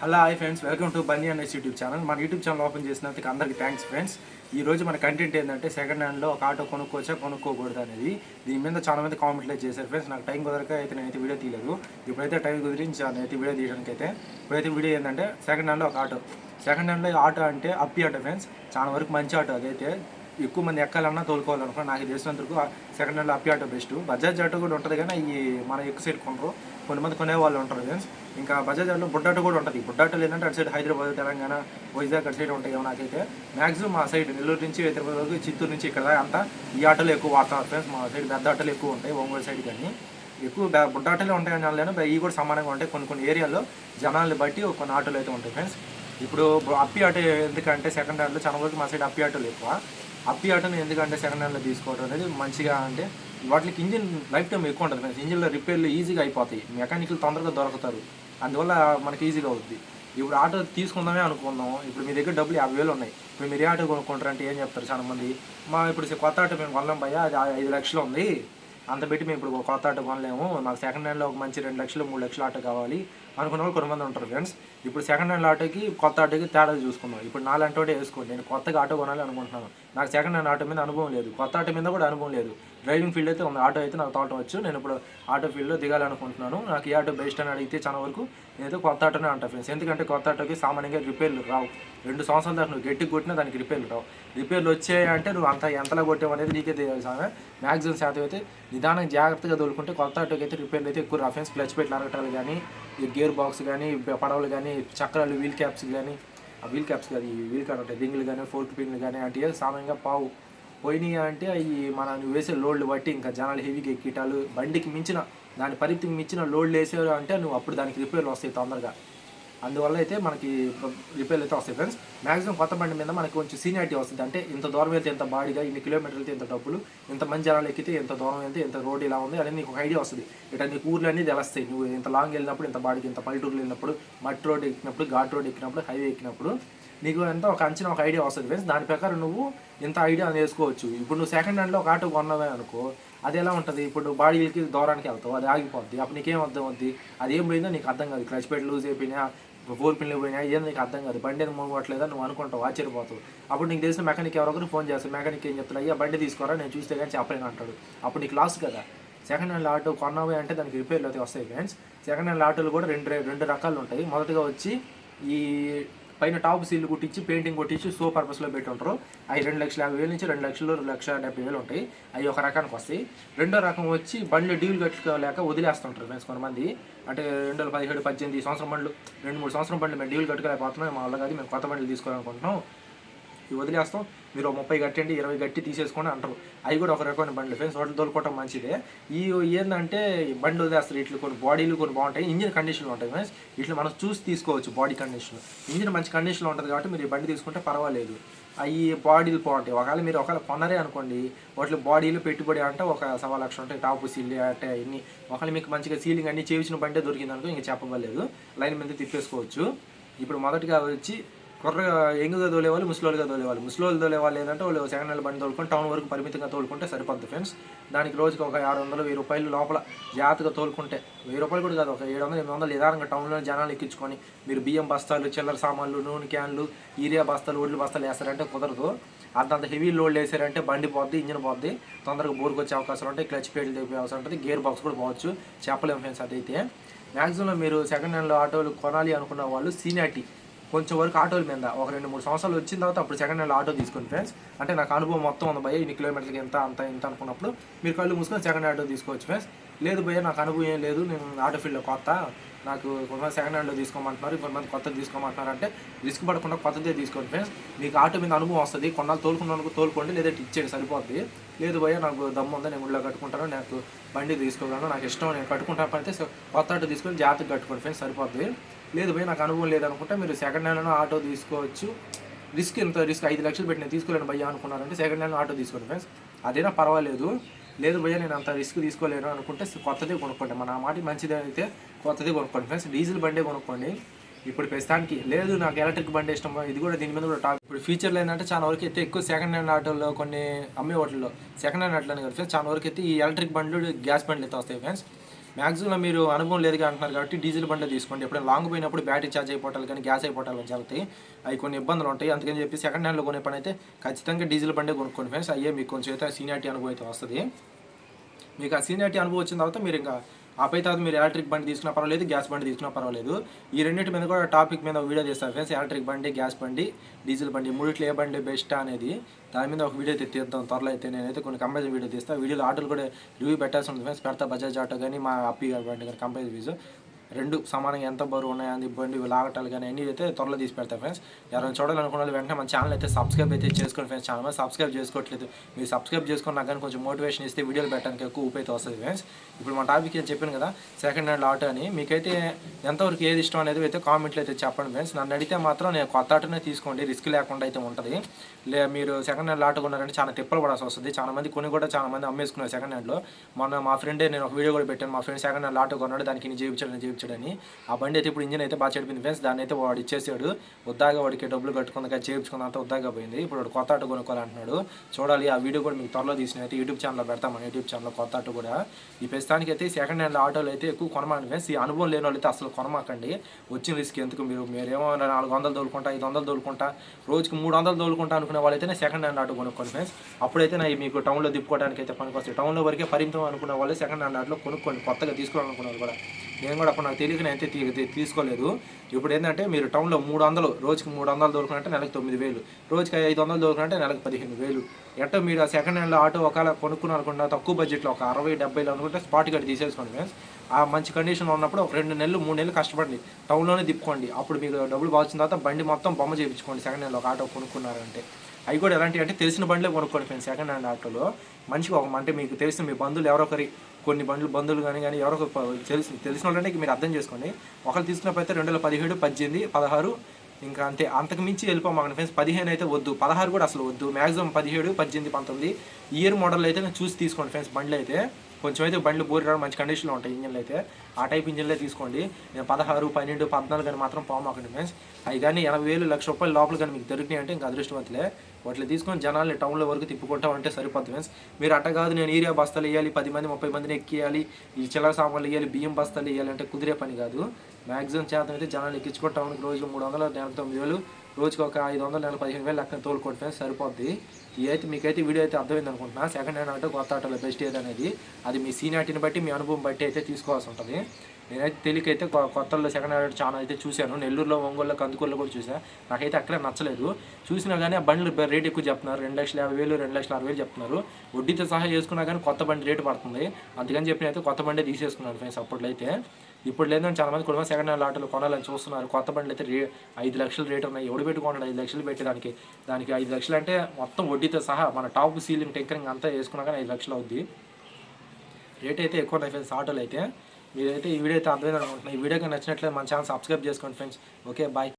Hello hi friends. Welcome to Bunny అనేసి YouTube channel. మన YouTube channel open చేసినందుకు అందరికీ థ్యాంక్స్ ఫ్రెండ్స్ ఈ రోజు మన కంటెంట్ ఏంటంటే సెకండ్ హ్యాండ్లో ఒక ఆటో కొనుక్కోవచ్చా కొనుక్కోకూడదు అనేది. దీని మీద చాలా మంది కామెంట్లు చేశారు ఫ్రెండ్స్ నాకు టైం కుదరక అయితే నేనైతే వీడియో తీయలేదు. ఇప్పుడైతే టైం కుదిరించి నేనైతే వీడియో తీయడానికి అయితే ఇప్పుడైతే వీడియో ఏంటంటే సెకండ్ హ్యాండ్లో ఒక ఆటో సెకండ్ హ్యాండ్లో ఆటో అంటే అప్పి ఆటో ఫ్రెండ్స్ చాలా వరకు మంచి ఆటో అదైతే. ఎక్కువ మంది ఎక్కాలన్నా తోలుకోవాలనుకో నాకు తెలిసినందుకు సెకండ్ హ్యాండ్లో Ape auto best Bajaj auto కూడా ఉంటుంది కానీ ఈ మన ఎక్కువ సైడ్ కొనరు కొంతమంది కొనే వాళ్ళు ఉంటారు ఫ్రెండ్స్ ఇంకా బజాజ్లో బుడ్డాట కూడా ఉంటుంది. బుడ్డాటలు ఏంటంటే అటు సైడ్ హైదరాబాద్ తెలంగాణ వైజాగ్ అటు సైడ్ ఉంటాయి ఏమో నాకైతే. మ్యాక్సిమం మా సైడ్ నెల్లూరు నుంచి హైదరాబాద్ వరకు చిత్తూరు నుంచి ఇక్కడ అంతా ఈ ఆటోలు ఎక్కువ వాడతారు ఫ్రెండ్స్ మా సైడ్ పెద్ద ఆటోలు ఎక్కువ ఉంటాయి ఒంగోలు సైడ్ కానీ. ఎక్కువ బె- బుడ్డ ఆటోలే ఉంటాయి అనలేను ఇవి కూడా సమానంగా ఉంటాయి. కొన్ని కొన్ని ఏరియాలో జనాల్ని బట్టి కొన్ని ఆటోలు అయితే ఉంటాయి ఫ్రెండ్స్ ఇప్పుడు అప్పి ఆటో ఎందుకంటే సెకండ్ హ్యాండ్లో చాలా వరకు మా సైడ్ అప్పి ఆటోలు ఎక్కువ. అప్పి ఆటోని ఎందుకంటే సెకండ్ హ్యాండ్లో తీసుకోవడం అనేది మంచిగా అంటే వాటికి ఇంజిన్ లైఫ్ టైం ఎక్కువ ఉంటుంది ఫ్రెండ్స్. ఇంజిన్లో రిపేర్లు ఈజీగా అయిపోతాయి. మెకానికల్ తొందరగా దొరుకుతారు. అందువల్ల మనకి ఈజీగా అవుద్ది. ఇప్పుడు ఆటో తీసుకుందామే అనుకుందాం. ఇప్పుడు మీ దగ్గర డబ్బులు యాభై వేలు ఉన్నాయి. ఇప్పుడు మీరు ఏ ఆటో కొనుక్కుంటారంటే ఏం చెప్తారు చాలా మంది? మా ఇప్పుడు కొత్త ఆటో మేము కొనలేం భయ్యా అది ఐదు లక్షలు ఉంది. అంత పెట్టి మేము ఇప్పుడు కొత్త ఆటో కొనలేము. మాకు సెకండ్ హ్యాండ్లో ఒక మంచి రెండు లక్షలు మూడు లక్షల ఆటో కావాలి. అనుకున్న వాళ్ళు కొంతమంది ఉంటారు ఫ్రెండ్స్. ఇప్పుడు సెకండ్ హ్యాండ్ ఆటోకి కొత్త ఆటోకి తేడా చూసుకుందాం. ఇప్పుడు నాలంటి వేసుకోండి. నేను కొత్తగా ఆటో కొనాలి అనుకుంటున్నాను. నాకు సెకండ్ హ్యాండ్ ఆటో మీద అనుభవం లేదు. కొత్త ఆటో మీద కూడా అనుభవం లేదు. డ్రైవింగ్ ఫీల్డ్ అయితే ఉంది. ఆటో అయితే నాకు తోటవచ్చు నేను ఇప్పుడు ఆటో ఫీల్డ్లో దిగాలనుకుంటున్నాను. నాకు ఈ ఆటో బెస్ట్ అని అడిగితే చాలా వరకు నేనైతే కొత్త ఆటోనే అంటా ఫ్రెండ్స్. ఎందుకంటే కొత్త ఆటోకి సామాన్యంగా రిపేర్లు రావు. రెండు సంవత్సరాల దాకా నువ్వు గట్టి కొట్టినా దానికి రిపేర్లు రావు. రిపేర్లు వచ్చాయంటే నువ్వు అంత ఎంతలా కొట్టావు అనేది నీకే తెలియాలి ఆమె మ్యాక్సిమం శాతం అయితే నిదానంగా జాగ్రత్తగా తోలుకుంటే కొత్త ఆటోకి అయితే రిపేర్లు అయితే ఎక్కువ రా ఫ్రెండ్స్ క్లచ్ పెట్టి అరగటాలు కానీ ఈ గేర్ బాక్స్ కానీ పడవలు కానీ చక్రాలు వీల్ క్యాప్స్ కానీ ఆ వీల్ క్యాప్స్ కాదు ఈ వీల్ కార్ ఉంటాయి. రింగులు కానీ ఫోర్త్ పిన్లు కానీ అంటే సామాన్యంగా పావు. పోయినాయి అంటే అవి మన నువ్వు వేసే లోడ్లు బట్టి ఇంకా జనాలు హెవీగా ఎక్కిటాలు బండికి మించిన దాని పరిధికి మించిన లోడ్లు వేసారు అంటే నువ్వు అప్పుడు దానికి రిపేర్లు వస్తాయి తొందరగా. అందువల్ల అయితే మనకి రిపేర్లు అయితే వస్తాయి ఫ్రెండ్స్. మ్యాక్సిమం కొత్త బండి మీద మనకి కొంచెం సీనియారిటీ వస్తుంది. అంటే ఇంత దూరం వెళ్తే ఎంత బాడీగా ఇన్ని కిలోమీటర్లు వెళ్తే ఇంత డబ్బులు ఇంత మంది జనాలు ఎక్కితే ఎంత దూరం వెళ్తే ఇంత రోడ్ ఇలా ఉంది అనేది నీకు ఒక ఐడియా వస్తుంది. ఇట్లా నీకు ఊర్లు అన్నీ తెలుస్తాయి. నువ్వు ఇంత లాంగ్ వెళ్ళినప్పుడు ఇంత బాడీకి ఇంత పల్లెటూరులో వెళ్ళినప్పుడు మట్టి రోడ్ ఎక్కినప్పుడు ఘాట్ రోడ్ ఎక్కినప్పుడు హైవే ఎక్కినప్పుడు నీకు ఎంత ఒక అంచనా ఒక ఐడియా వస్తుంది ఫ్రెండ్స్ దాని ప్రకారం నువ్వు ఇంత ఐడియా వేసుకోవచ్చు. ఇప్పుడు నువ్వు సెకండ్ హ్యాండ్లో ఒక ఆటో కొన్నావే అనుకో అది ఎలా ఉంటుంది? ఇప్పుడు బాడీకి దూరానికి వెళ్తావు అది ఆగిపోద్ది. అప్పుడు నీకేం అర్థం అవుద్ది అది ఏం పోయిందో నీకు అర్థం కాదు. క్లచ్ పెట్టి లూజ్ అయిపోయినా ఫోర్ పిన్లు పోయినా ఏం నీకు అర్థం కాదు. బండి ఏదో మూగట్లేదా నువ్వు అనుకుంటావు ఆశ్చర్యపోతావు. అప్పుడు నీకు తెలిసిన మెకానిక్ ఎవరొకరు ఫోన్ చేస్తారు. మెకానిక్ ఏం చెప్తాడు? అయ్యా బండి తీసుకోరా నేను చూస్తే కానీ చెప్పలేను అంటాడు. అప్పుడు నీకు లాస్ కదా. సెకండ్ హ్యాండ్ ఆటో కొన్నావు అంటే దానికి రిపేర్లు అయితే వస్తాయి ఫ్రెండ్స్ సెకండ్ హ్యాండ్ ఆటోలు కూడా రెండు రెండు రకాలు ఉంటాయి. మొదటగా వచ్చి ఈ పైన టాప్ సీల్ కుట్టించి పెయింటింగ్ కొట్టించి సో పర్పస్లో పెట్టి ఉంటారు అవి రెండు లక్షల యాభై వేలు నుంచి రెండు లక్షలు రెండు లక్షల డెబ్బై వేలు ఉంటాయి. అవి ఒక రకానికి వస్తాయి. రెండో రకం వచ్చి బండ్లు డీల్ కట్టుకోలేక వదిలేస్తుంటారు ఫ్రెండ్స్ కొంతమంది. అంటే రెండు వేల పదిహేడు పద్దెనిమిది సంవత్సరం బండ్లు రెండు మూడు సంవత్సరం బండ్లు మేము డీల్ కట్టుకోలేకపోతున్నాం మా వల్ల కాదు మేము కొత్త బండ్లు తీసుకోవాలనుకుంటున్నాం. ఇవి వదిలేస్తాం. మీరు ముప్పై కట్టండి ఇరవై కట్టి తీసేసుకొని అంటారు. అవి కూడా ఒక రకమైన బండ్లు. ఫ్రెండ్స్ వాటిని తోలుకోవటం మంచిదే. ఈ ఏంటంటే ఈ బండ్లు వదిలేస్తారు. ఇట్లా కొన్ని బాడీలు కొన్ని బాగుంటాయి. ఇంజిన్ కండిషన్లు ఉంటాయి ఫ్రెండ్స్. ఇట్లా మనం చూసి తీసుకోవచ్చు బాడీ కండిషన్ ఇంజిన్ మంచి కండిషన్లో ఉంటుంది కాబట్టి మీరు ఈ బండి తీసుకుంటే పర్వాలేదు. అవి బాడీలు బాగుంటాయి. ఒకవేళ మీరు ఒకవేళ కొనరే అనుకోండి వాటిలో బాడీలు పెట్టుబడి అంటే ఒక సవా లక్ష ఉంటాయి. టాప్ సీల్ అంటే అన్ని ఒకవేళ మీకు మంచిగా సీలింగ్ అన్ని చేయించిన బండే దొరికింది అనుకో ఇంకా చెప్పవలేదు లైన్ మీద తిప్పేసుకోవచ్చు. ఇప్పుడు మొదటిగా వచ్చి కుర్ర ఎంగుగా తోలేవాళ్ళు ముసలోళ్ళుగా తోలేవాళ్ళు. ముసలోళ్ళు తోలేవాళ్ళు ఏంటంటే వాళ్ళు సెకండ్ హ్యాండ్ బండి తోలుకొని టౌన్ వరకు పరిమితంగా తోలుకుంటే సరిపోద్ది ఫ్రెండ్స్. దానికి రోజుకి ఒక ఆరు వందలు వెయ్యి రూపాయలు లోపల జాగ్రత్తగా తోలుకుంటే. వెయ్యి రూపాయలు కూడా కాదు ఒక ఏడు వందలు ఎనిమిది వందలు నిదానంగా టౌన్లో జనాలు ఎక్కించుకొని మీరు బియ్యం బస్తాలు చిల్లర సామాన్లు నూనె క్యాన్లు ఈరియా బస్తాలు ఒడ్లు బస్తాలు వేస్తారంటే కుదరదు. అంతంత హెవీ లోడ్ వేసారంటే బండి పోద్ది ఇంజిన్ పోద్ది. తొందరగా బోర్కి వచ్చే అవకాశం ఉంటాయి క్లచ్ పేట్లు తెప్పే అవసరం ఉంటుంది గేర్ బాక్స్ కూడా పోవచ్చు. చెప్పలేము ఫ్రెండ్స్ అదైతే. మ్యాక్సిమం మీరు సెకండ్ హ్యాండ్లో ఆటోలు కొనాలి అనుకున్న వాళ్ళు సీనియారిటీ. కొంచెం వరకు ఆటోల మీద ఒక రెండు మూడు సంవత్సరాలు వచ్చిన తర్వాత అప్పుడు సెకండ్ హ్యాండ్ ఆటో తీసుకోండి ఫ్రెండ్స్ అంటే నాకు అనుభవం మొత్తం ఉంది భయ ఇన్ని కిలోమీటర్లకి ఎంత అంత ఇంత అనుకున్నప్పుడు మీరు కళ్ళు మూసుకొని సెకండ్ ఆటో తీసుకోవచ్చు ఫ్రెండ్స్ లేదు భయ నాకు అనుభవం ఏం లేదు నేను ఆటో ఫీల్డ్లో కొత్త నాకు కొంతమంది సెకండ్ హ్యాండ్లో తీసుకోమంటున్నారు కొంతమంది కొత్తది తీసుకోమంటున్నారు అంటే రిస్క్ పడకుండా కొత్తదే తీసుకోండి ఫ్రెండ్స్ మీకు ఆటో మీద అనుభవం వస్తుంది కొన్నాళ్ళు తోలుకున్నందుకు తోలుకోండి లేదంటే ఇచ్చేది సరిపోద్ది. లేదు భయ నాకు దమ్ము ఉందా నేను ఊళ్ళో కట్టుకుంటాను నాకు బండి తీసుకోగలను నాకు ఇష్టం నేను కట్టుకుంటాను అయితే కొత్త ఆటో తీసుకొని జాగ్రత్తగా కట్టుకోండి ఫ్రెండ్స్ సరిపోద్ది. లేదు పోయి నాకు అనుభవం లేదనుకుంటే మీరు సెకండ్ హ్యాండ్ ఆటో తీసుకోవచ్చు. రిస్క్ ఎంత? రిస్క్ ఐదు లక్షలు పెట్టి నేను తీసుకోలేను భయ్య అనుకున్నారంటే సెకండ్ హ్యాండ్ ఆటో తీసుకోండి ఫ్రెండ్స్ అదైనా పర్వాలేదు. లేదు భయ్య నేను అంత రిస్క్ తీసుకోలేను అనుకుంటే కొత్తది కొనుక్కోండి. మన మాట మంచిది అయితే కొత్తది కొనుక్కోండి ఫ్రెండ్స్ డీజిల్ బండే కొనుక్కోండి. ఇప్పుడు ప్రస్తుతానికి లేదు నాకు ఎలక్ట్రిక్ బండి ఇష్టం. ఇది కూడా దీని మీద కూడా టాక్ ఇప్పుడు ఫీచర్లు ఏంటంటే చాలా వరకు అయితే ఎక్కువ సెకండ్ హ్యాండ్ ఆటోలో కొన్ని అమ్మే హోటల్లో సెకండ్ హ్యాండ్ ఆటోలో కదా ఫ్రెండ్స్ చాలా వరకు అయితే ఈ ఎలక్ట్రిక్ బండ్లు గ్యాస్ బండ్లు అయితే వస్తాయి ఫ్రెండ్స్ మ్యాక్సిమం మీరు అనుభవం లేదు అంటున్నారు కాబట్టి డీజిల్ బండి తీసుకోండి. ఎప్పుడైనా లాంగ్ పోయినప్పుడు బ్యాటరీ ఛార్జ్ అయిపోవటాలు కానీ గ్యాస్ అయిపోవటాలు జరుగుతాయి. అవి కొన్ని ఇబ్బందులు ఉంటాయి. అందుకని చెప్పి సెకండ్ హ్యాండ్లో కొనే పని అయితే ఖచ్చితంగా డీజిల్ బండే కొనుక్కోండి. ఫ్రెండ్స్ అయ్యే మీకు కొంచెం అయితే సీనియారిటీ అనుభవం అయితే వస్తుంది. మీకు ఆ సీనియారిటీ అనుభవం వచ్చిన తర్వాత మీరు ఇంకా ఆపై తర్వాత మీరు ఎలక్ట్రిక్ బండి తీసుకున్నా పర్వాలేదు గ్యాస్ బండి తీసుకున్నా పర్వాలేదు. ఈ రెండింటి మీద కూడా టాపిక్ మీద ఒక వీడియో చేస్తారు ఫ్రెండ్స్. ఎలక్ట్రిక్ బండి గ్యాస్ బండి డీజిల్ బండి మూడిట్లో ఏ బండి బెస్ట్ అనేది దాని మీద ఒక వీడియో తీద్దాం త్వరలో అయితే నేనైతే కొన్ని కంపారిజన్ వీడియో తీస్తాను వీడియోలో ఆటోలు కూడా రివ్యూ పెట్టాల్సి ఉంది ఫ్రెండ్స్. పెడతా బజాజ్ ఆటో కానీ మా అప్పి బండి కానీ కంపారిజన్ వీడియో రెండు సమానంగా ఎంత బరువు ఉన్నాయని బండి లాగటాలు కానీ అన్నీ అయితే త్వరలో తీసి పెడతాయి ఫ్రెండ్స్ ఎవరైనా చూడాలనుకున్న వెంటనే మన ఛానల్ అయితే సబ్స్క్రైబ్ అయితే చేసుకోండి ఫ్రెండ్స్ ఛానల్ సబ్స్క్రైబ్ చేసుకోవట్లేదు మీరు సబ్స్క్రైబ్ చేసుకున్నా కానీ కొంచెం మోటివేషన్ ఇస్తే వీడియోలు పెట్టడానికి ఎక్కువ ఉపయోగం వస్తుంది ఫ్రెండ్స్ ఇప్పుడు మన టాపిక్ నేను చెప్పాను కదా సెకండ్ హ్యాండ్ ఆటో అని. మీకైతే ఎంతవరకు ఏది ఇష్టం అనేది అయితే కామెంట్లో అయితే చెప్పండి ఫ్రెండ్స్ నన్ను అడిగితే మాత్రం నేను కొత్త ఆటోనే తీసుకోండి రిస్క్ లేకుండా అయితే ఉంటుంది. లే మీరు సెకండ్ హ్యాండ్ ఆటో కొన్నారంటే చాలా తిప్పలు పడాల్సి వస్తుంది. చాలా మంది కొన్ని కూడా చాలా మంది అమ్మేసుకున్నారు సెకండ్ హ్యాండ్లో మొన్న మా ఫ్రెండే నేను ఒక వీడియో కూడా పెట్టాను. మా ఫ్రెండ్ సెకండ్ హ్యాండ్ ఆటో కొన్నాడు దానికి ఇన్ని చేయించాడు. చేయించాడని. ఆ బండి అయితే ఇప్పుడు ఇంజిన్ అయితే బాగా చెడిపోయింది ఫ్రెండ్స్. దాన్ని అయితే వాడు ఇచ్చేసాడు. వద్దాగా వాడికి డబ్బులు కట్టుకుందాక చేయించుకుందంతా వద్దాగా పోయింది. ఇప్పుడు వాడు కొత్త ఆటో కొనుక్కోవాలంటున్నాడు. చూడాలి ఆ వీడియో కూడా మీకు త్వరలో తీసిన అయితే యూట్యూబ్ ఛానల్లో పెడతాం యూట్యూబ్ ఛానల్లో కొత్త ఆటో కూడా. ఈ ప్రస్తుతానికి అయితే సెకండ్ హ్యాండ్ ఆటోలు అయితే ఎక్కువ కొనమాకండి ఫ్రెండ్స్. ఈ అనుభవం లేని వాళ్ళు అయితే అసలు కొనమాకండి. వచ్చిన రిస్క్ ఎందుకు? మీరు మీరేమో నాలుగు వందలు తోలుకుంటా ఐదు వందలు తోలుకుంటా రోజుకి మూడు వందలు తోలుకుంటా అనుకునే వాళ్ళైతే సెకండ్ హ్యాండ్ ఆటో కొనుక్కోండి ఫ్రెండ్స్. అప్పుడైతే నా మీకు టౌన్లో దిప్పుకోవడానికి అయితే పనికొస్తాయి. టౌన్లో వరకే పరిమితం అనుకున్న వాళ్ళు సెకండ్ హ్యాండ్ ఆటోలో కొనుక్కోండి కొత్తగా తీసుకోవాలనుకున్న వాళ్ళు కూడా. నేను కూడా అప్పుడు నాకు తెలియక నేనైతే అయితే తీ- తీసుకోలేదు. ఇప్పుడు ఏంటంటే మీరు టౌన్లో మూడు వందలు రోజుకి మూడు వందలు దొరుకునంటే నెలకు తొమ్మిది వేలు రోజుకి ఐదు వందలు దొరుకునంటే నెలకు పదిహేను వేలు. ఎట్టో మీరు ఆ సెకండ్ హ్యాండ్లో ఆటో ఒకవేళ కొనుక్కున్నారు అనుకుంటా తక్కువ బడ్జెట్లో ఒక అరవై డెబ్బైలో అనుకుంటే స్పాట్ కట్టి తీసేసుకోండి ఫ్రెండ్స్ ఆ మంచి కండిషన్లో ఉన్నప్పుడు ఒక రెండు నెలలు మూడు నెలలు కష్టపడండి. టౌన్లోనే తిప్పుకోండి. అప్పుడు మీకు డబ్బులు బాగుంచిన తర్వాత బండి మొత్తం బొమ్మ చేయించుకోండి సెకండ్ హ్యాండ్లో ఒక ఆటో కొనుక్కున్నారంటే. అవి కూడా ఎలాంటివి అంటే తెలిసిన బండ్లే కొనుక్కోండి ఫ్రెండ్స్ సెకండ్ హ్యాండ్ ఆటోలో. మంచిగా ఒక అంటే మీకు తెలిసిన మీ బంధువులు ఎవరొకరి కొన్ని బండ్లు బంధువులు కానీ కానీ ఎవరో ఒక తెలిసి తెలిసిన వాళ్ళంటే మీరు అర్థం చేసుకోండి. ఒకరు తీసుకున్నప్పుడు రెండు వేల పదిహేడు పద్దెనిమిది పదహారు ఇంకా అంతే. అంతకు మించి వెళ్ళిపోమాకండి ఫ్రెండ్స్. పదిహేను అయితే వద్దు. పదహారు కూడా అసలు వద్దు. మ్యాక్సిమం పదిహేడు పద్దెనిమిది పంతొమ్మిది. ఇయర్ మోడల్ అయితే నేను చూసి తీసుకోండి ఫ్రెండ్స్ బండ్లు అయితే. కొంచెం అయితే బండ్లు బోరి రావడం మంచి కండిషన్లో ఉంటాయి ఇంజన్లు అయితే. ఆ టైప్ ఇంజన్లే తీసుకోండి. నేను పదహారు పన్నెండు పద్నాలుగు కానీ మాత్రం పోమాకండి ఫ్రెండ్స్. అవి కానీ ఎనభై వేలు లక్ష రూపాయల లోపల కానీ మీకు దొరికినాయి అంటే ఇంకా అదృష్టవంతులే వాటిని తీసుకొని జనాల్ని టౌన్లో వరకు తిప్పుకుంటాం అంటే సరిపోతుంది ఫ్రెండ్స్. మీరు అట్ట కాదు నేను ఏరియా బస్తాలు వేయాలి పది మంది ముప్పై మందిని ఎక్కియాలి ఈ చిల్లర సామాన్లు వేయాలి బియ్యం బస్తాలు వేయాలి అంటే కుదిరే పని కాదు. మ్యాక్సిమం శాతం అయితే జనాలు ఎక్కించుకో టౌన్కి రోజు మూడు వందల నెల తొమ్మిది వేలు రోజుకి ఒక ఐదు వందలు నెల పదిహేను వేలు లెక్కన తోలుకుంటే ఫ్రెండ్స్ సరిపోద్ది. ఇది అయితే మీకైతే వీడియో అయితే అర్థమైంది అనుకుంటున్నా. సెకండ్ హ్యాండ్ ఆటో కొత్త ఆటోలో బెస్ట్ ఏదనేది అనేది అది మీ సీనియారిటీని బట్టి మీ అనుభవం బట్టి అయితే తీసుకోవాల్సి ఉంటుంది. నేనైతే తెలియకైతే కొత్తలో సెకండ్ హ్యాండ్ చాలా అయితే చూశాను. నెల్లూరులో ఒంగోలులో కందుకూరులో కూడా చూసాను నాకైతే అక్కడే నచ్చలేదు. చూసినా కానీ ఆ బండ్లు రేట్ ఎక్కువ చెప్తున్నారు. రెండు లక్షల యాభై వేలు రెండు లక్షల అరవై వేలు చెప్తున్నారు. వడ్డీతో సహా చేసుకున్నా కానీ కొత్త బండి రేటు పడుతుంది. అందుకని చెప్పి అయితే కొత్త బండి తీసేసుకున్నాను ఫ్రెండ్స్ అప్పట్లో అయితే. ఇప్పుడు లేదంటే చాలా మంది కుటుంబం సెకండ్ హ్యాండ్ ఆటోలు కొనాలని చూస్తున్నారు. కొత్త బండ్లు అయితే రే ఐదు లక్షలు రేట్ ఉన్నాయి. ఎవడు పెట్టుకున్నాడు ఐదు లక్షలు పెట్టడానికి దానికి దానికి ఐదు లక్షలు అంటే మొత్తం వడ్డీతో సహా మన టాప్ సీలింగ్ టెంకరింగ్ అంతా వేసుకున్నా కానీ ఐదు లక్షలు అవుద్ది. రేట్ అయితే ఎక్కువ ఉన్నాయి ఫ్రెండ్స్ ఆటోలు అయితే. మీరైతే ఈ వీడియో అయితే అర్థమైంది అనుకుంటున్నాను ఈ వీడియోకి నచ్చినట్లయితే మన ఛానల్ సబ్స్క్రైబ్ చేసుకోండి ఫ్రెండ్స్. Okay bye.